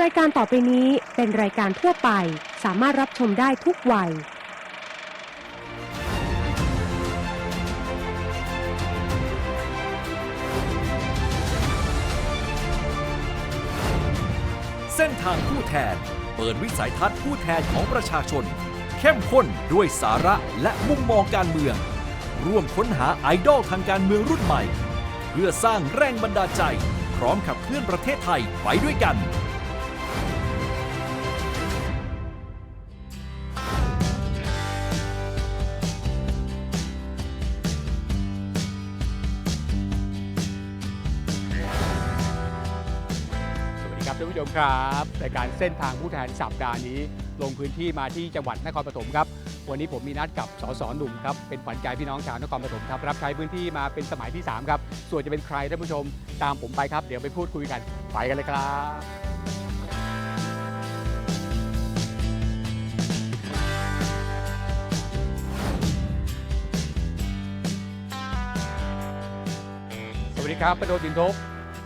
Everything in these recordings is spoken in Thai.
รายการต่อไปนี้เป็นรายการทั่วไป สามารถรับชมได้ทุกวัย เส้นทางผู้แทน เปิดวิสัยทัศน์ผู้แทนของประชาชน เข้มข้นด้วยสาระและมุมมองการเมือง ร่วมค้นหาไอดอลทางการเมืองรุ่นใหม่ เพื่อสร้างแรงบันดาลใจ พร้อมขับเคลื่อนประเทศไทยไปด้วยกัน ท่านผู้ชมครับรายการเส้นทางผู้แทนสัปดาห์นี้ ลงพื้นที่มาที่จังหวัดนครปฐมครับ วันนี้ผมมีนัดกับสสหนุ่มครับเป็นฝันใจพี่น้องชาวนครปฐมครับรับใช้พื้นที่มาเป็นสมัยที่ 3 ครับ ส่วนจะเป็นใครท่านผู้ชมตามผมไปครับ เดี๋ยวไปพูดคุยกันไปกันเลยครับสวัสดีครับประโดสินทบ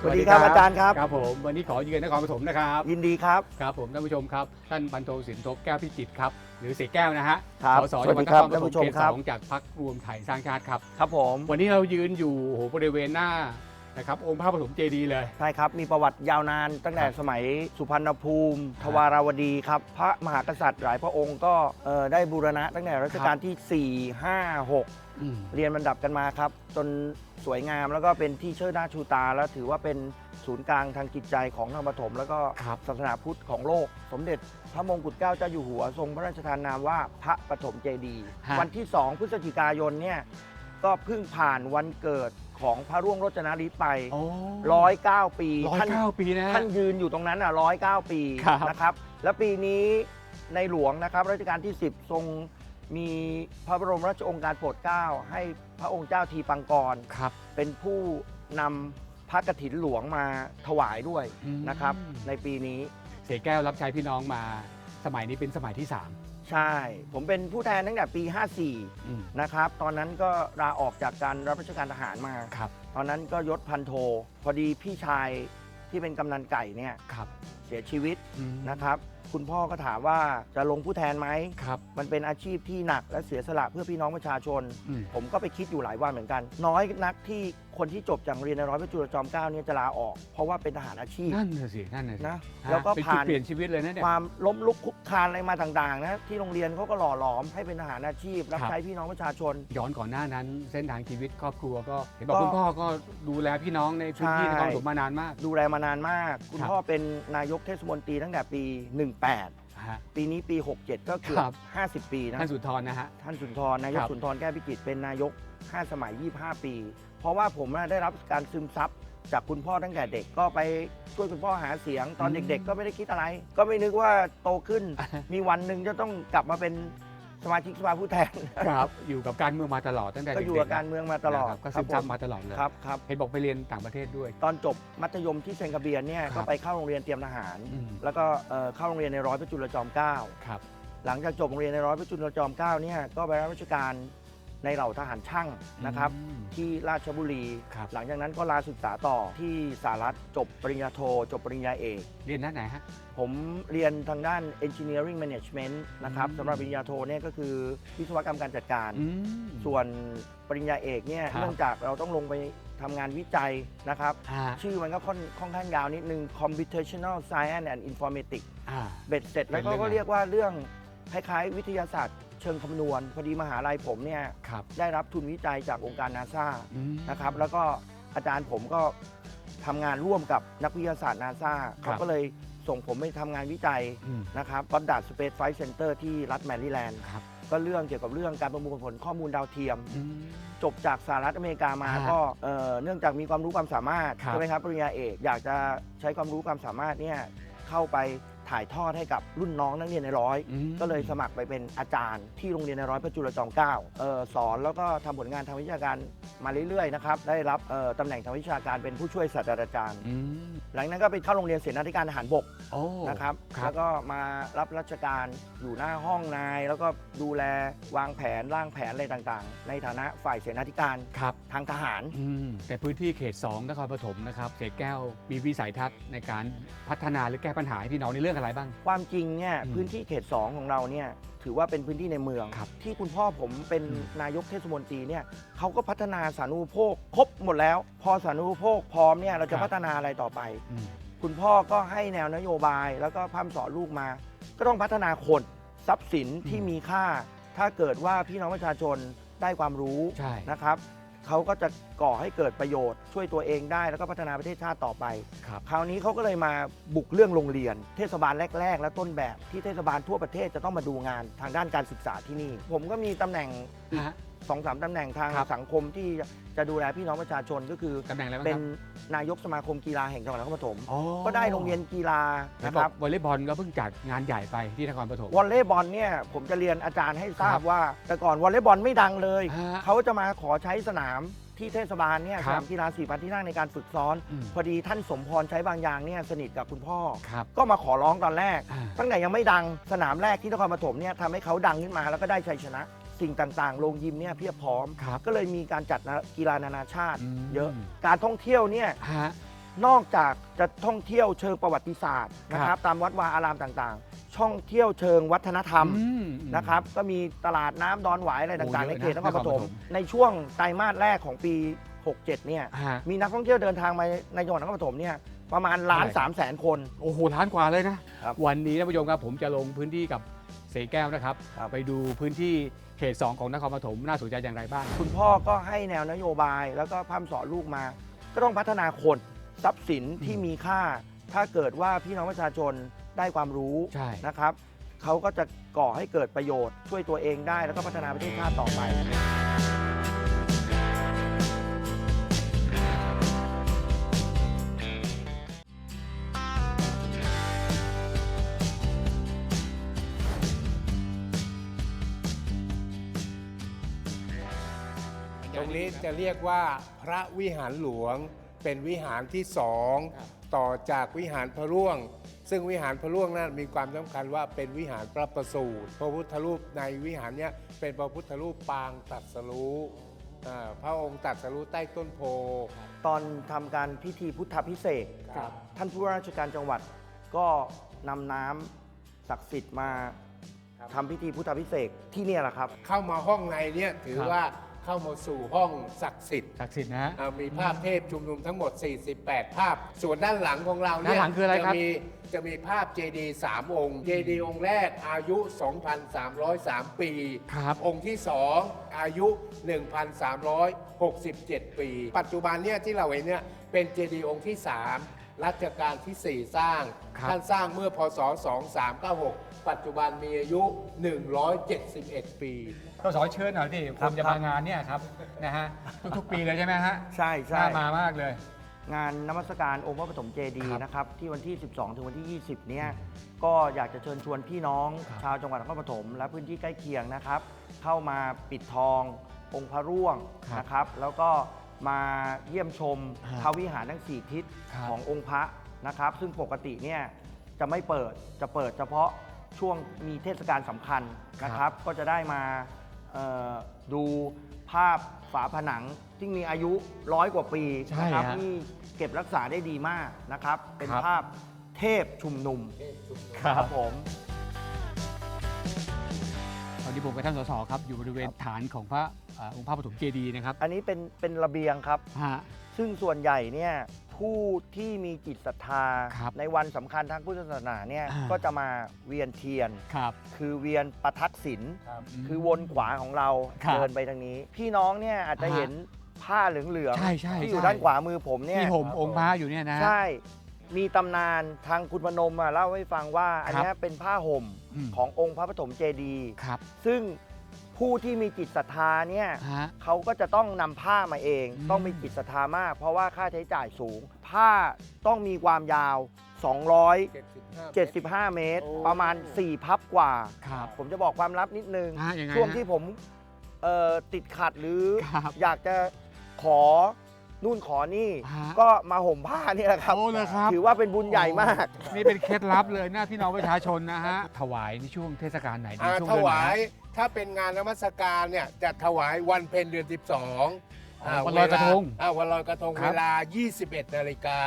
สวัสดีครับอาจารย์ครับ ครับผมวันนี้ขอเยือนนครปฐมนะครับยินดีครับ ครับผมท่านผู้ชมครับ ท่านพันโทสินทบแก้วพิจิตรครับ หรือเสกแก้วนะฮะครับสสสวัจังสหวัดีดนคครับรปฐมท่านผู้ชมเขตครัสบองจากพรรครวมไทยสร้างชาติครับ ครับผม วันนี้เรายืนอยู่โอ้โหบริเวณหน้านะครับองค์พระปฐมเจดีย์เลย ใช่ครับ มีประวัติยาวนานตั้งแต่ครับสมัยสุพรรณภูมิครับทวาราวดีครับ พระมหากษัตริย์หลายพระองค์ก็เอ่อได้บูรณะตั้งแต่รัชกาลที่ 4 5 6 เรียนบรรดับกันมาครับ จน สวยงาม แล้วก็เป็นที่เชิดหน้าชูตา แล้วถือว่าเป็นศูนย์กลางทางจิตใจของนครปฐมแล้วก็ครับศาสนาพุทธของโลก สมเด็จพระมงกุฎเกล้าเจ้าอยู่หัวทรงพระราชทานนามว่าพระปฐมเจดีย์ฮะ วันที่ 2 พฤศจิกายนเนี่ยก็เพิ่งผ่านวันเกิดของพระร่วงโรจนฤทธิ์ไปโอ้ร้อยเก้าปีร้อยท่าน เก้าปีนะฮะท่านยืนอยู่ตรงนั้นอะร้อยเก้าปีครับนะครับ แล้วปีนี้ในหลวงนะครับรัชกาลที่ 10 ทรงมีพระบรมราชโองการโปรดเกล้าให้ พระองค์เจ้าทีปังกร ครับเป็นเป็นผู้นำพระกฐินหลวงมาถวายด้วยอืม นะครับ ในปีนี้ เสกแก้วรับใช้พี่น้องมา สมัยนี้เป็นสมัยที่สามใช่ ผมเป็นผู้แทนตั้งแต่ปีอืม54นะครับ ตอนนั้นก็ลาออกจากการรับราชการทหารมา ครับตอนนั้นก็ยศพันโท พอดีพี่ชายที่เป็นกำนันไก่เนี่ยครับเสียชีวิตอืมนะครับ คุณพ่อก็ถามว่าจะลงผู้แทนไหม ครับ มันเป็นอาชีพที่หนักและเสียสละเพื่อพี่น้องประชาชน อืม ผมก็ไปคิดอยู่หลายวันเหมือนกัน น้อยนักที่ คนที่จบจากโรงเรียนในร้อยพระจุลจอมเกล้าเนี่ยจะลาออก เพราะว่าเป็นทหารอาชีพ นั่นน่ะสินั่นน่ะสินะฮะแล้วก็เป็นจุดผ่าน เปลี่ยนชีวิตเลยนะเนี่ย ความล้มลุกคลุกคลานอะไรมาต่างๆนะที่โรงเรียนเขาก็หล่อหลอมให้เป็นทหารอาชีพ รับครับ ใช้พี่น้องประชาชน ย้อนก่อนหน้านั้น เส้นทางชีวิตครอบครัวก็เห็นบอกก็คุณพ่อก็ดูแลพี่น้องในพื้นที่นใช่ครปฐมมานานมาก ดูแลมานานมาก คุณครับ พ่อเป็นนายกเทศมนตรีตั้งแต่ปี 18 ฮะ ปีนี้ปี 67 ก็เกือครับ บ50 ปีนะท่านสุนทรนะฮะ ท่านสุนทรนายกครับ สุนทรแก้วพิจิตรเป็นนายก 5 สมัย 25 ปี เพราะว่าผมน่ะได้รับการซึมซับจากคุณพ่อตั้งแต่เด็กก็ไปช่วยคุณพ่อหาเสียง ตอนอืม เด็ก ๆ ก็ไม่ได้คิดอะไร ก็ไม่นึกว่าโตขึ้น มีวันหนึ่งจะต้องกลับมาเป็นสมาชิกสภาผู้แทนครับอยู่กับการเมืองมาตลอดตั้งแต่ก็เด็กๆอยู่กับการเมืองมาตลอดนะครับก็คซึรับมผซับมมาตลอดเลยครับครับ เห็นบอกไปเรียนต่างประเทศด้วย ตอนจบมัธยมที่เซนคาเบียนเนี่ยครัก็บ ไปเข้าโรงเรียนเตรียมทหาร อืมแล้วก็เอ่อเข้าโรงเรียนในร้อยพระจุลจอมเกล้า ครับ หลังจากจบโรงเรียนในร้อยพระจุลจอมเกล้าเนี่ยก็ไปรับราชการ ในเหล่าทหารช่างนะครับอืมที่ราชบุรี ครับหลังจากนั้นก็ลาศึกษาต่อที่สหรัฐจบปริญญาโท จบปริญญาเอก เรียนด้านไหนฮะ ผมเรียนทางด้าน Engineering Management นะครับอืม สำหรับปริญญาโทเนี่ยก็คือวิศวกรรมการจัดการ อืม ส่วนปริญญาเอกเนี่ยครับ เนื่องจากเราต้องลงไปทำงานวิจัยนะครับ อ่าชื่อมันก็ค่อนค่อนข้างยาวนิดนึง Computational Science and Informatics อ่า เบ็ดเสร็จแล้วเป็นเรื่อง ก็อะไรเรียกว่าเรื่องคล้ายๆ วิทยาศาสตร์ เชิงคำนวณ พอดีมหาลัยผมเนี่ยครับได้รับทุนวิจัยจากองค์การนาซาอืม นะครับ แล้วก็อาจารย์ผมก็ทำงานร่วมกับนักวิทยาศาสตร์นาซาครับเขาก็เลยส่งผมไปทำงานวิจัยอืม นะครับก็ดัดสเปซไฟเซ็นเตอร์ที่รัฐแมริแลนด์ครับ ก็เรื่องเกี่ยวกับเรื่องการประมวลผลข้อมูลดาวเทียม อืม จบจากสหรัฐอเมริกามาอ่าก็เอ่อเนื่องจากมีความรู้ความสามารถครับ ใช่ไหมครับปริญญาเอกอยากจะใช้ความรู้ความสามารถเนี่ยเข้าไป ถ่ายทอดให้กับรุ่นน้องนักเรียนในร้อย อืม ก็เลยสมัครไปเป็นอาจารย์ที่โรงเรียนในร้อยพระจุลจอมเกล้าเอ่อสอนแล้วก็ทำผลงานทางวิชาการมาเรื่อยๆนะครับได้รับเอ่อตำแหน่งทางวิชาการเป็นผู้ช่วยศาสตราจารย์ อืมหลังนั้นก็ไปเข้าโรงเรียนเสนาธิการทหารบกโอ้ นะครับ ครับ แล้วก็มารับราชการอยู่หน้าห้องนาย แล้วก็ดูแลวางแผนร่างแผนอะไรต่างๆ ในฐานะฝ่ายเสนาธิการครับ ทางทหาร อืมแต่พื้นที่เขต 2 นครปฐมนะครับ เขตแก้วมีวิสัยทัศน์ในการพัฒนาหรือแก้ปัญหาให้พี่น้องในเรื่องอะไรบ้าง ความจริงเนี่ยอืมพื้นที่เขต 2 ของเราเนี่ยถือว่าเป็นพื้นที่ในเมือง ครับที่คุณพ่อผมเป็นอืม นายกเทศมนตรีเนี่ยเขาก็พัฒนาสาธารณูปโภคครบหมดแล้ว พอสาธารณูปโภคพร้อมเนี่ยเราจะพัฒนาอะไรต่อไป อืม คุณพ่อก็ให้แนวนโยบายแล้วก็พร่ำสอนลูกมา ก็ต้องพัฒนาคนทรัพย์สินที่มีค่า ถ้าเกิดว่าพี่น้องประชาชนได้ความรู้ใช่ นะครับ เขาก็จะก่อให้เกิดประโยชน์ ช่วยตัวเองได้แล้วก็พัฒนาประเทศชาติต่อไป ครับ คราวนี้เขาก็เลยมาบุกเรื่องโรงเรียน เทศบาลแรก ๆ และต้นแบบที่เทศบาลทั่วประเทศจะต้องมาดูงานทางด้านการศึกษาที่นี่ ผมก็มีตำแหน่งอีกฮะ สองสามตำแหน่งทางครับ สังคมที่จะดูแลพี่น้องประชาชนก็คือ ตำแหน่งอะไรบ้างเป็คนรับนายกสมาคมกีฬาแห่งจังหวัดนครปฐมอ๋อก็ได้โรงเรียนกีฬาเห็นนะบคอรักบวอลเลย์บอลก็เพิ่งจัดงานใหญ่ไปที่นครปฐม วอลเลย์บอลเนี่ยผมจะเรียนอาจารย์ให้ทราครับบ ว่า แต่ก่อนวอลเลย์บอลไม่ดังเลย ฮะ เขาจะมาขอใช้สนามที่เทศบาลเนี่ยคสรับ นามกีฬาสี่พันที่นั่งในการฝึกซ้อน อืมพอดีท่านสมพรใช้บางอย่างเนี่ยสนิทกับคุณพ่อ ครับก็มาขอร้องตอนแรก อ่าตั้งแต่ยังไม่ดังสนามแรกที่นครปฐมเนี่ยทำให้เขาดังขึ้นมาแล้วก็ได้ชัยชนะ สิ่งต่างๆ โรงยิมเนี่ยเพียบพร้อม ครับก็เลยมีการจัดนะกีฬานานาชาติ อืม เยอะ การท่องเที่ยวเนี่ย ฮะ นอกจากจะท่องเที่ยวเชิงประวัติศาสตร์นะคครัรับบ ตามวัดวาอารามต่างๆ ช่องเที่ยวเชิงวัฒนธรรมอืม นะครับ ก็มีตลาดน้ำดอนหวายอะไรต่างๆ โอ้ในเยอะนะเขตนครปฐมนครปฐม ในช่วงไตรมาสแรกของปี 67 เนี่ย ฮะ มีนักท่องเที่ยวเดินทางมาในจังหวัดนครปฐมเนี่ยประมาณล้านเท่าไหร่ สามแสนคน โอ้โหล้านกว่าเลยนะ ครับ วันนี้ท่านผู้ชมครับผมจะลงพื้นที่กับ เสแก้วนะครับ ครับ ไปดูพื้นที่เขต 2 ของนครปฐมน่าสนใจอย่างไรบ้าง คุณพ่อก็ให้แนวนโยบายแล้วก็พร่ำสอนลูกมา ก็ต้องพัฒนาคนทรัพย์สินที่มีค่า ถ้าเกิดว่าพี่น้องประชาชนได้ความรู้ใช่ นะครับเขาก็จะก่อให้เกิดประโยชน์ช่วยตัวเองได้แล้วก็พัฒนาประเทศชาติต่อไป จะเรียกว่าพระวิหารหลวง เป็นวิหารที่สองครับต่อจากวิหารพระร่วง ซึ่งวิหารพระร่วงนั้นมีความสำคัญว่าเป็นวิหารพระประสูติพระพุทธรูปในวิหารเนี้ยเป็นพระพุทธรูปปางตรัสรู้อ่าพระองค์ตรัสรู้ใต้ต้นโพ ตอนทำการพิธีพุทธพิเศษกครับท่านผู้ว่าราชการจังหวัดก็นำน้ำศักดิ์สิทธิ์มาทำพิธีพุทธพิเศษกที่เนี่ยแหละครับ เข้ามาห้องในเนี่ยถือครับว่า เข้ามาสู่ห้องศักดิ์สิทธิ์ศักดิ์สิทธิ์นะฮะ อ่ามีภาพเทพชุมนุมทั้งหมด 48 ภาพ ส่วนด้านหลังของเราเนี่ยด้านหลังคืออะไรครับ จะมีจะมีภาพเจดีย์สามองค์เจดีย์องค์แรกอายุ 2,303 ปี ครับ องค์ที่ 2 อายุ 1,367 ปี ปัจจุบันเนี่ยที่เราเห็นเนี่ยเป็นเจดีย์องค์ที่ 3 รัชกาลที่ 4 สร้าง ครับท่านสร้างเมื่อพศ 2396 ปัจจุบันมีอายุ 171 ปีก็สอเชิญหน่อยที่คครับนจะครัมาบงานเนี่ยครับนะฮะทุกๆปีเลยใช่ไหมฮะใช่ใช่ น่ามามากเลย งานนมัสการองค์พระปฐมเจดีย์ครับนะครับ ที่วันที่ 12 ถึงวันที่ 20 เนี่ยก็อยากจะเชิญชวนพี่น้อง ครับ ชาวจังหวัดนครปฐมและพื้นที่ใกล้เคียงนะครับ เข้ามาปิดทอง องค์พระร่วงครับนะครับ แล้วก็มาเยี่ยมชมฮะพระวิหารทั้ง 4 ทิศครับ ขององค์พระนะครับ ซึ่งปกติเนี่ยจะไม่เปิดจะเปิดเฉพาะ ช่วงมีเทศกาลสำคัญนะครับ ก็จะได้มาเอ่อดูภาพฝาผนังที่มีอายุร้อยกว่าปีใช่นะครับฮะที่เก็บรักษาได้ดีมากนะครับ เป็นครับภาพเทพชุมนุมครับผมตอนนี้ผมกับท่านสสครับ อยู่บริเวณฐานของพระอ่าองค์พระปฐมเจดีย์นะครับ อันนี้เป็นเป็นระเบียงครับฮะซึ่งส่วนใหญ่เนี่ย ผู้ที่มีจิตศรัทธา ครับในวันสำคัญทางพุทธศาสนาเนี่ยอ่า ก็จะมาเวียนเทียน ครับ คือเวียนประทักษิณมคือวนขวาของเราครับเดินไปทางนี้ พี่น้องเนี่ยอาจจะอ่าฮะเห็นผ้าเหลืองใช่ใช่ที่อยู่ใช่ ด้านขวามือผมเนี่ยที่ห่มองค์พระอยู่เนี่ยนะฮะใช่ มีตำนานทางคุณพนมอะเล่าให้ฟังว่า อันครับเนี้ยเป็นผ้าห่มอืม ขององค์พระปฐมเจดีย์ครับ ซึ่ง ผู้ที่มีจิตศรัทธาเนี่ยฮะ เขาก็จะต้องนำผ้ามาเอง อืม ต้องมีจิตศรัทธามาก เพราะว่าค่าใช้จ่ายสูง ผ้าต้องมีความยาว 275 เมตรโอ้ประมาณ 4 พับกว่า ครับผมจะบอกความลับนิดนึง ฮะยังไงช่วงฮะ ที่ผมเอ่อติดขัดหรือครับ อยากจะขอ นู่นขอนี่ ฮะก็มาห่มผ้านี่แหละครับโอ้เหรอครับ ถือว่าเป็นบุญใหญ่มากนี่เป็นเคล็ดลับเลยนะพี่น้องประชาชนนะฮะ ถวายในช่วงเทศกาลไหนดีอ่าช่วงถเดือนไหน วายฮะถ้าเป็นงานนมัสการเนี่ยจะถวายวันเพ็ญเดือน 12อ๋ออ่าวันลอยกระทงเวลาอ่าวันลอยกระทงครับ เวลา 21 นาฬิกา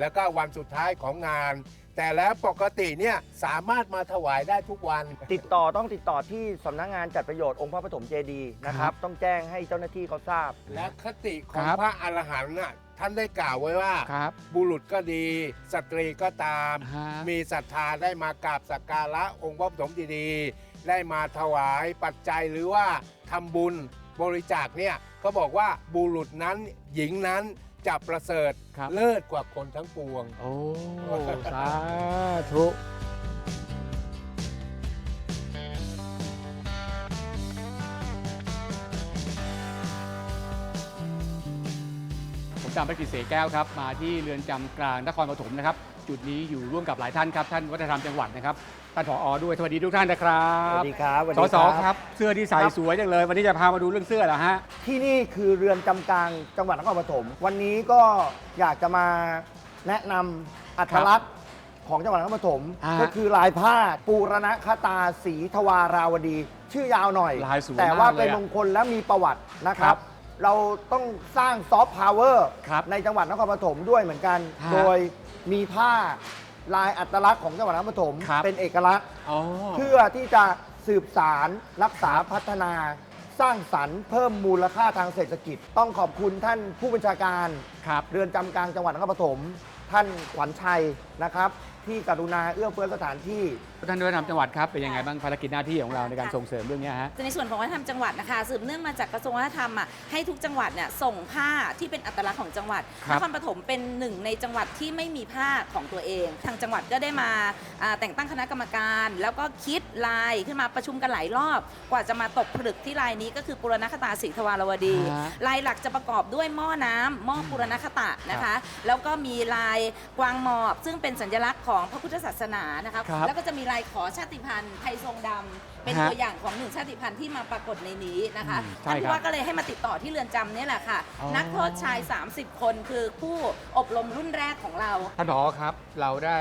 แล้วก็วันสุดท้ายของงาน แต่แล้วปกติเนี่ยสามารถมาถวายได้ทุกวัน ติดต่อต้องติดต่อที่สำนักงานจัดประโยชน์องค์พระปฐมเจดีย์นะครับ ต้องแจ้งให้เจ้าหน้าที่เขาทราบ และคติของครับ พระอรหันต์น่ะท่านได้กล่าวไว้ว่า ครับบุรุษก็ดี สตรีก็ตาม ฮะมีศรัทธาได้มากราบสักการะองค์พระปฐมเจดีย์ได้มาถวายปัจจัยหรือว่าทำบุญบริจาคเนี่ยก็บอกว่าบุรุษนั้นหญิงนั้น จะประเสริฐครับ เลิศกว่าคนทั้งปวง โอ้ สาธุ ผมตามไปกิจเสแก้วครับ มาที่เรือนจำกลางนครปฐมนะครับ จุดนี้อยู่ร่วมกับหลายท่านครับท่านวัฒนธรรมจังหวัดนะครับท่านผอด้วยสวัสดีทุกท่านนะครัสวับสดีครับสวัสสดีสครับเสื้อที่ใส่ครับสวยจังเลย วันนี้จะพามาดูเรื่องเสื้อเหรอฮะที่นี่คือเรือนจำกลางจังหวัดนครปฐมวันนี้ก็อยากจะมาแนะนำอัตลักษณ์ของจังหวัดนครปฐมอ่าก็คือลายผ้าปูรณคตาสีทวาราวดี ชื่อยาวหน่อยลายสวยแต่ว่ามากเลยอะเป็นมงคลและมีประวัตินะคครัรับบ เราต้องสร้างซอฟต์พาวเวอร์ครับในจังหวัดนครปฐมด้วยเหมือนกัน ฮะโดยมีผ้าลายอัตลักษณ์ของจังหวัดนครปฐมครับ เป็นเอกลักษณ์ อ๋อ เพื่อที่จะสืบสารรักษาพัฒนา สร้างสรรค์เพิ่มมูลค่าทางเศรษฐกิจ ต้องขอบคุณท่านผู้บัญชาการ ครับ เรือนจำกลางจังหวัดนครปฐมท่านขวัญชัยนะครับ ที่กรุณาเอื้อเฟื้อสถานที่ท่านวัฒนธรรมจังหวัดครับเป็นยังไงบ้างภารกิจหน้าที่ของเราในการส่งเสริมเรื่องเนี้ยฮะในส่วนของวัฒนธรรมจังหวัดนะคะสืบเนื่องมาจากกระทรวงวัฒนธรรมอะให้ทุกจังหวัดเนี่ยส่งผ้าที่เป็นอัตลักษณ์ของจังหวัดครันบครปฐมเป็นหนึ่งในจังหวัดที่ไม่มีผ้าของตัวเอง ทางจังหวัดก็ได้มาอ่าแต่งตั้งคณะกรรมการ แล้วก็คิดลายขึ้นมาประชุมกันหลายรอบ กว่าจะมาตกผลึกที่ลายนี้ก็คือปุรณคตาสีทวารวดีฮะลายหลักจะประกอบด้วยหม้อน้ำหม้อปุรณคตะนะคะแล้วก็มีลายกวางหมอบ ซึ่งเป็นสัญลักษณ์ของพระพุทธศาสนานะคะครับแล้วก็จะมีลายขอชาติพันธุ์ไทยทรงดำเป็นฮะตัวอย่างของหนึ่งชาติพันธุ์ที่มาปรากฏในนี้นะคะอืมใช่ท่านครับผู้ว่าก็เลยให้มาติดต่อที่เรือนจำเนี่ยแหละค่ะ อ๋อ นักโทษชาย 30 คนคือผู้อบรมรุ่นแรกของเรา ท่านผอครับ เราได้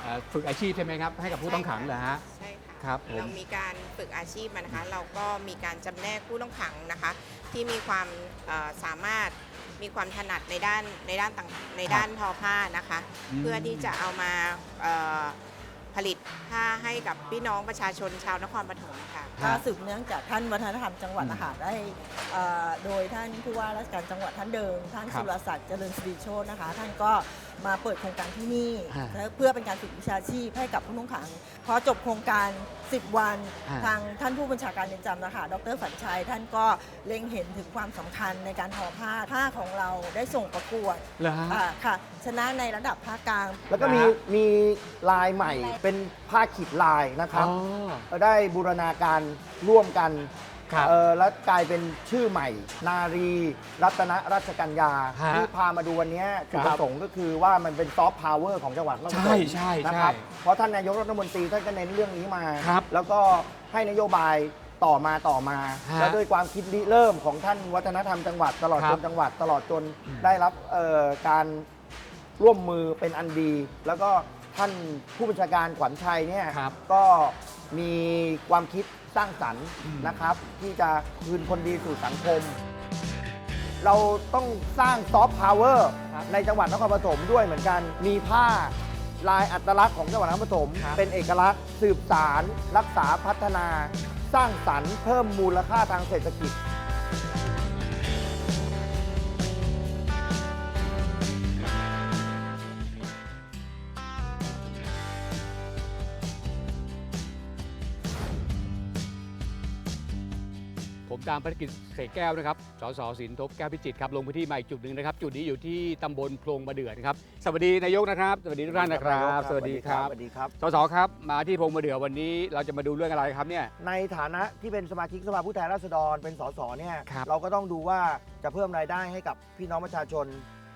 เอ่อฝึกอาชีพใช่ไหมครับ ให้กับผู้ต้องขังเหรอฮะ ใช่ค่ะครับผม เรามีการฝึกอาชีพมานะคะ เราก็มีการจำแนกผู้ต้องขังนะคะ ที่มีความเอ่อสามารถมีความถนัดในด้านในด้านต่างในด้านทอผ้านะคะอืมเพื่อที่จะเอามาเอ่อ ผลิตผ้าให้กับพี่น้องประชาชนชาวนครปฐมค่ะก็สืบเนื่องจากท่านวัฒนธรรมจังหวัดนะคะได้เอ่อโดยท่านผู้ว่าราชการจังหวัดท่านเดิม ท่านครับสุรศักดิ์เจริญสิริโชตนะคะ ท่านก็ มาเปิดโครงการที่นี่ฮะและเพื่อเป็นการฝึกวิชาชีพให้กับผู้ต้องขังพอจบโครงการ 10 วัน ฮะ ทางท่านผู้บัญชาการเรือนจำนะคะ ดรฝันชัย ท่านก็เล็งเห็นถึงความสำคัญในการทอผ้าผ้าของเราได้ส่งประกวดเหรอฮะ อ่าค่ะชนะในระดับภาคกลาง แล้วก็มีนะฮะ มีลายใหม่เป็นผ้าขีดลายนะครับ อ๋อเราได้บูรณาการร่วมกัน ครับเออแล้วกลายเป็นชื่อใหม่ นารี รัตนราชกัญญาฮะที่พามาดูวันนี้จุดคปรับระสงค์ก็คือว่ามันเป็นซอฟต์พาวเวอร์ของจังหวัดนครปฐมใช่ใช่ใช่นะครับเพราะท่านนายกรัฐมนตรีท่านก็เน้นเรื่องนี้มา ครับแล้วก็ให้นโยบายต่อมาต่อมา ฮะแล้วด้วยความคิดริเริ่มของท่านวัฒนธรรมจังหวัดตลอดครัจบ นจังหวัดตลอดจนอืมได้รับเอ่อการ ร่วมมือเป็นอันดี แล้วก็ท่านผู้บัญชาการขวัญชัยเนี่ยครับก็มีความคิด สร้างสรรค์อืมนะครับ ที่จะคืนคนดีสู่สังคม เราต้องสร้างซอฟต์พาวเวอร์ครับในจังหวัดนครปฐมด้วยเหมือนกันมีผ้าลายอัตลักษณ์ของจังหวัดนครปฐมครับเป็นเอกลักษณ์ สืบสาร รักษาพัฒนา สร้างสรรค์เพิ่มมูลค่าทางเศรษฐกิจ ตามภารกิจเสกแก้วนะครับ สสสินทบแก้วพิจิตรครับ ลงพื้นที่มาอีกจุดหนึ่งนะครับ จุดนี้อยู่ที่ตำบลโพรงมะเดือนะครับ สวัสดีนายกนะครับ สวัสดีทุกท่านนะครับ สวัสดีครับ สวัสดีครับ สสครับ มาที่โพรงมะเดือวันนี้เราจะมาดูเรื่องอะไรครับเนี่ย ในฐานะที่เป็นสมาชิกสภาผู้แทนราษฎร เป็นสสเนี่ยครับเราก็ต้องดูว่าจะเพิ่มรายได้ให้กับพี่น้องประชาชน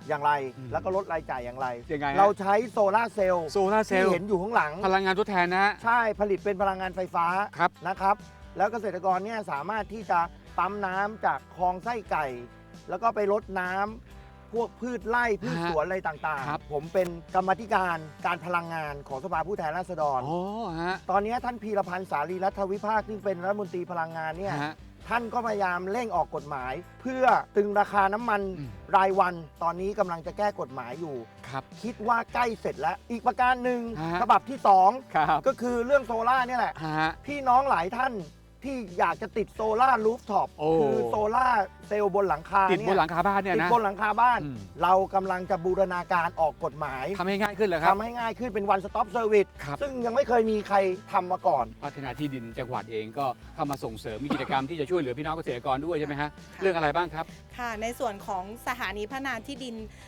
อย่างไรอืมแล้วก็ลดรายจ่ายอย่างไรยังไงฮะเราใช้โซลาร์เซลล์โซลาร์เซลที่ล์เห็นอยู่ข้างหลัง พลังงานทดแทนนะฮะใช่ ผลิตเป็นพลังงานไฟฟ้าครับนะครับ แล้วเกษตรกรเนี่ยสามารถที่จะ ปั๊มน้ำจากคลองไส้ไก่ แล้วก็ไปรดน้ำพวกพืชไร่พืชฮะสวนอะไรต่างครับ ๆ ผมเป็นกรรมาธิการการพลังงานของสภาผู้แทนราษฎร อ๋อฮะตอนนี้ท่านพีรพันธ์สารีรัฐวิภาคซึ่งเป็นรัฐมนตรีพลังงานเนี่ย ฮะ ท่านก็พยายามเร่งออกกฎหมาย เพื่อตึงราคาน้ำมันอืม รายวัน ตอนนี้กำลังจะแก้กฎหมายอยู่ ครับ คิดว่าใกล้เสร็จแล้ว อีกประการหนึ่งฮะ ฉบับที่ ครับ2 ก็คือเรื่องโซล่าร์เนี่ยแหละ ฮะพี่น้องหลายท่าน ที่อยากจะติดโซล่ารูฟท็อปโอ้ คือโซล่าเซลล์บนหลังคาติดบนหลัเยงคาบ้านเนี่ยติดนะ บนหลังคาบ้าน อืม เรากำลังจะบูรณาการออกกฎหมายทำให้ง่ายขึ้นเหรอครับ ทำให้ง่ายขึ้นเป็น one stop service ครับ ซึ่งยังไม่เคยมีใครทำมาก่อน พัฒนาที่ดินจังหวัดเองก็เข้ามาส่งเสริมมีกิจกรรมที่จะช่วยเหลือพี่น้องเกษตรกรด้วยใช่ไหมฮะเรื่องอะไรบ้างครับ ค่ะ ในส่วนของสถานีพัฒนาที่ดินเอ่อ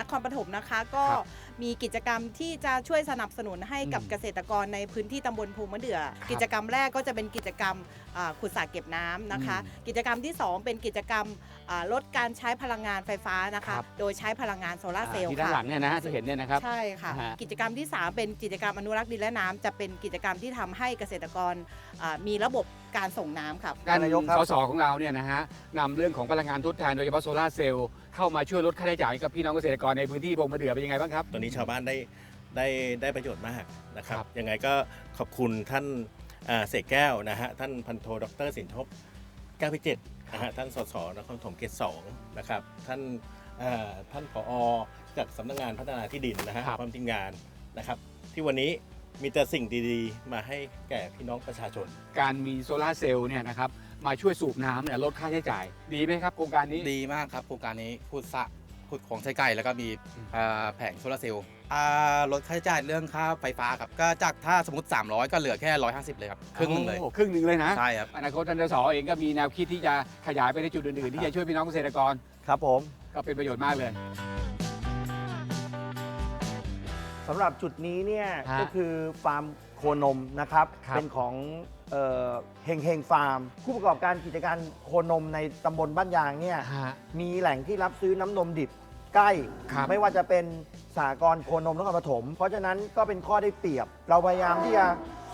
นครปฐมนะคะ ก็ครับมีกิจกรรมที่จะช่วยสนับสนุนให้กับอืมเกษตรกรในพื้นที่ตำบลภูมะเดื่อครับกิจกรรมแรกก็จะเป็นกิจกรรมอ่าขุดสระเก็บน้ำนะคะอืมกิจกรรมที่ 2 เป็นกิจกรรมอ่าลดการใช้พลังงานไฟฟ้านะคะครับโดยใช้พลังงานโซลาร์เซลล์ที่ด้านหลัค่ะงเนี่ยนะฮะที่เห็นเนี่ยนะครับใช่ค่ะฮะกิจกรรมที่ 3 เป็นกิจกรรมอนุรักษ์ดินและน้ำจะเป็นกิจกรรมที่ทำให้เกษตรกรอ่ามีระบบการส่งน้ำค่ะการนายกครับสสของเราเนี่ยนะฮะนำเรื่องของพลังงานทดแทนโดยเฉพาะโซลาร์เซลล์เข้ามาช่วยลดค่าใช้จ่ายให้กับพี่น้องเกษตรกรในพื้นที่บงมะเดื่อเป็นยังไงบ้างครับตอนนี้ชาวบ้านได้ได้ได้ประโยชน์มากนะครับครับยังไงก็ขอบคุณท่านอ่า เสกแก้วนะฮะท่านพันโทดรสินทบแก้วพิจิตรนะฮะท่านสสนครปฐมเขตสองนะครับท่านอ่าท่านผอจากสำนักงานพัฒนาที่ดินนะฮะครับความทีมงานนะครับ ที่วันนี้มีแต่สิ่งดีๆ มาให้แก่พี่น้องประชาชน การมีโซลาร์เซลล์เนี่ยนะครับมาช่วยสูบน้ำเนี่ยลดค่าใช้จ่าย ดีไหมครับโครงการนี้ดีมากครับโครงการนี้ขุดสระ ขุดของใช้ไก่แล้วก็มีอืมอ่าแผงโซลาร์เซลล์อ่าลดค่าใช้จ่ายเรื่องค่าไฟฟ้าครับก็จากถ้าสมมติ 300 ก็เหลือแค่ 150 เลยครับครึ่งหนึงเลยโอ้ครึ่งหนึ่งเลยนะ ใช่ครับ อนาคตท่านสสเองก็มีแนวคิดที่จะขยายไปในจุดอื่นๆ ที่จะช่วยพี่น้องเกษตรกรครับผมก็เป็นประโยชน์มากเลย สำหรับจุดนี้เนี่ยฮะก็คือฟาร์มโคนมนะครับ ครับ เป็นของเอ่อเฮงเฮงฟาร์ม ผู้ประกอบการกิจการโคนมในตำบลบ้านยางเนี่ยฮะมีแหล่งที่รับซื้อน้ำนมดิบ ใกล้ ครับไม่ว่าจะเป็นสากรณ์โคนมนครปฐม เพราะฉะนั้นก็เป็นข้อได้เปรียบ เราพยายามที่จะ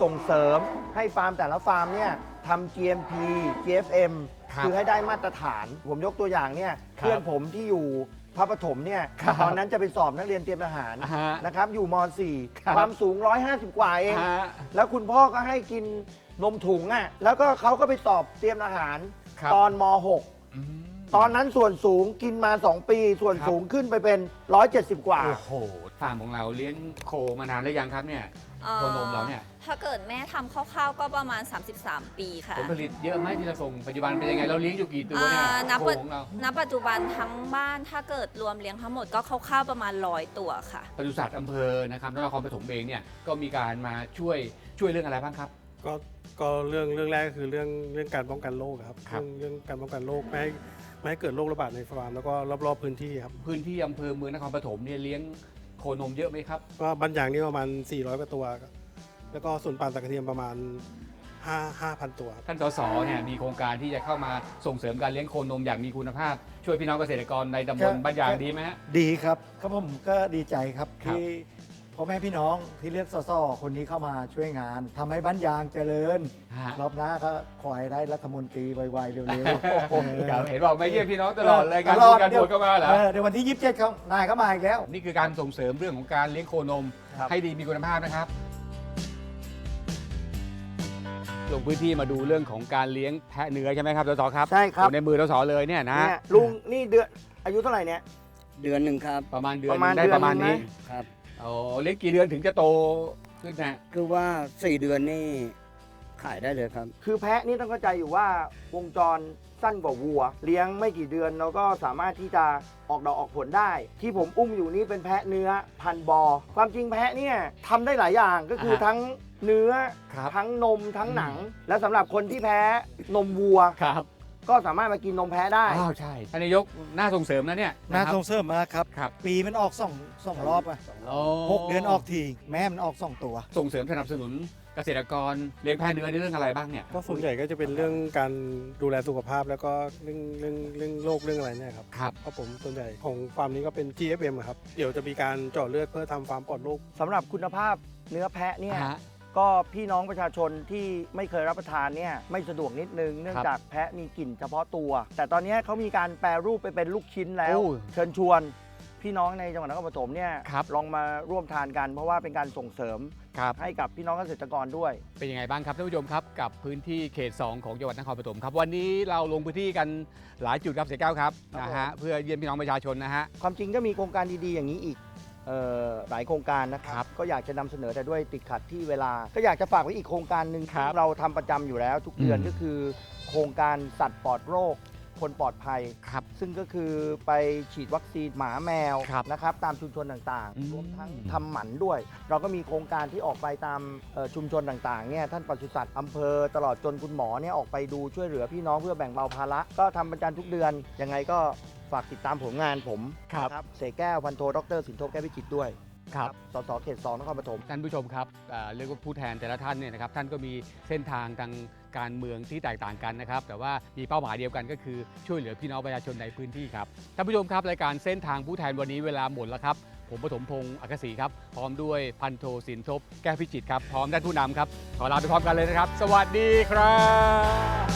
ส่งเสริมให้ฟาร์มแต่ละฟาร์มเนี่ยทำ GMP GFM ครับคือให้ได้มาตรฐาน ผมยกตัวอย่างเนี่ยครับเพื่อนผมที่อยู่พระปฐมเนี่ยครับตอนนั้นจะไปสอบนักเรียนเตรียมทหารอ่าฮะนะครับอยู่ม ครับ .4 ความสูง 150 กว่าเอง ฮะ แล้วคุณพ่อก็ให้กินนมถุงอะ แล้วก็เขาก็ไปสอบเตรียมทหาร ครับ ตอนม .6 อืม ตอนนั้นส่วนสูงกินมา 2 ปี ส่วนครับสูงขึ้นไปเป็น 170 กว่า โอ้โหฟาร์มของเราเลี้ยงโคมานานหรือยังครับเนี่ยโคนมเราเนี่ย ถ้าเกิดแม่ทำคร่าวๆก็ประมาณ 33 ปีค่ะผลผลิตเยอะไหมที่เราส่งปัจจุบันเป็นยังไงเราเลี้ยงอยู่กี่ตัวเนี่ยอ่านับโคปัจของเราณปัจจุบันทั้งบ้านถ้าเกิดรวมเลี้ยงทั้งหมดก็คร่าวๆประมาณร้อยตัวค่ะ ปศุสัตว์อำเภอนะครับนครปฐมเองเนี่ยก็มีการมาช่วยช่วยเรื่องอะไรบ้างครับ ก็ก็เรื่องเรื่องแรกก็คือเรื่องเรื่องการป้องกันโรคครับครับ เรื่องเรื่องการป้องกันโรคไม่ให้ ไม่ให้เกิดโรคระบาดในฟาร์มแล้วก็รอบๆพื้นที่ครับพื้นที่อำเภอเมืองนครปฐมเนี่ยเลี้ยงโคนมเยอะไหมครับ ก็บ้านยางนี่ประมาณ 400กว่าตัวครับแล้วก็ส่วนปานตะกระเทียมประมาณ 5 5,000 ตัวครับ ท่านสสเนี่ยมีโครงการที่จะเข้ามาส่งเสริมการเลี้ยงโคนมอย่างมีคุณภาพ ช่วยพี่น้องเกษตรกรในตำบลครับบ้านยางดีไหมฮะ ดีครับก็ผมก็ดีใจครับครับ ที่ พ่อแม่พี่น้องที่เลือกสสคนนี้เข้ามาช่วยงานทำให้บ้านยางเจริญ ฮะ รอบหน้าก็ขอให้ได้รัฐมนตรีไวๆเร็วๆครับเห็นบอกไม่เยี่ยมพี่น้องตลอดเลยการตลอดการบวชก็มาเหรอเเดี๋ยววันที่ 27เขานายเข้ามาอีกแล้ว นี่คือการส่งเสริมเรื่องของการเลี้ยงโคนม ครับ ให้ดีมีคุณภาพนะครับ ลงพื้นที่มาดูเรื่องของการเลี้ยงแพะเนื้อใช่ไหมครับสสครับใช่ครับ อยู่ในมือสสเลยเนี่ยนะ เนี่ยลุงนี่เดือนอายุเท่าไหร่เนี่ย เดือนหนึ่งครับ ประมาณเดือนประมาณได้เดือนประมาณหนึ่นี้งนะครับ โอ้เลี้ยงกี่เดือนถึงจะโตขึ้นนะคือว่า 4 เดือนนี่ขายได้เลยครับ คือแพะนี่ต้องเข้าใจอยู่ว่าวงจรสั้นกว่าวัว เลี้ยงไม่กี่เดือนเราก็สามารถที่จะออกดอกออกผลได้ ที่ผมอุ้มอยู่นี่เป็นแพะเนื้อพันบอ ความจริงแพะเนี่ยทำได้หลายอย่างก็คือทั้งเนื้อ ครับ ทั้งนมทั้งหนัง และสำหรับคนที่แพ้นมวัว ครับ ก็สามารถมากินนมแพะได้ อ้าวใช่ท่านนายกน่าส่งเสริมนะเนี่ยน่าะครับ ส่งเสริมมากครับ ครับ ปีมันออก2งสองรอบอะโอ้หกเดือนออกทีแม่มันออก2ตัว ส่งเสริมสนับสนุนเกษตรกรเลี้ยงแพะเนื้อนี่เรื่องอะไรบ้างเนี่ย ก็ส่วนใหญ่ก็จะเป็นเรื่องการดูแลสุขภาพแล้วก็เรื่องเรื่องเรื่องโรคเรื่องอะไรเนี่ยครับครับครับผมส่วนใหญ่ของฟาร์มนี้ก็เป็น GFM อะครับ เดี๋ยวจะมีการเจาะเลือดเพื่อทำฟาร์มปลอดโรค สำหรับคุณภาพเนื้อแพะเนี่ย ฮะ ก็พี่น้องประชาชนที่ไม่เคยรับประทานเนี่ยไม่สะดวกนิดนึง เนื่องครับจากแพะมีกลิ่นเฉพาะตัว แต่ตอนนี้เขามีการแปรรูปไปเป็นลูกชิ้นแล้วโอ้เชิญชวน พี่น้องในจังหวัดนครปฐมเนี่ยครับลองมาร่วมทานกันเพราะว่าเป็นการส่งเสริมครับให้กับพี่น้องเกษตรกรด้วย เป็นยังไงบ้างครับท่านผู้ชมครับกับพื้นที่เขต 2 ของจังหวัดนครปฐมครับ วันนี้เราลงพื้นที่กันหลายจุดครับเสียแก้วครับครับนะฮะเพื่อเยี่ยมพี่น้องประชาชนนะฮะความจริงก็มีโครงการดีๆอย่างนี้อีก เอ่อหลายโครงการนะครับก็อยากจะนำเสนอแต่ด้วยติดขัดที่เวลา ก็อยากจะฝากไว้อีกโครงการหนึ่งครัที่บเราทำประจำอยู่แล้วทุกเดือนอืม ก็คือ โครงการสัตว์ปลอดโรค คนปลอดภัย ครับ ซึ่งก็คือไปฉีดวัคซีนหมาแมวครับนะครับตามชุมชนต่างอืม ๆ รวมทั้งทำหมันด้วย เราก็มีโครงการที่ออกไปตามเอ่อชุมชนต่างๆเนี่ยท่านปศุสัตว์อำเภอตลอดจนคุณหมอเนี่ยออกไปดูช่วยเหลือพี่น้องเพื่อแบ่งเบาภาระ ก็ทำประจำทุกเดือน ยังไงก็ฝากติดตามผลงานผมครับ นะเสกแก้วพันโทดรสินทบแก้วพิจิตรด้วย ครับ สสเขตสองนครปฐม ท่านผู้ชมครับอ่าเรียกว่าผู้แทนแต่ละท่านเนี่ยนะครับท่านก็มีเส้นทางทางการเมืองที่แตกต่างกันนะครับ แต่ว่ามีเป้าหมายเดียวกันก็คือช่วยเหลือพี่น้องประชาชนในพื้นที่ครับท่านผู้ชมครับรายการเส้นทางผู้แทนวันนี้เวลาหมดแล้วครับ ผมปฐมพงศ์อักษีครับ พร้อมด้วยพันโทสินทบแก้วพิจิตรครับ พร้อมท่านผู้นำครับ ขอลาไปพร้อมกันเลยนะครับ สวัสดีครับ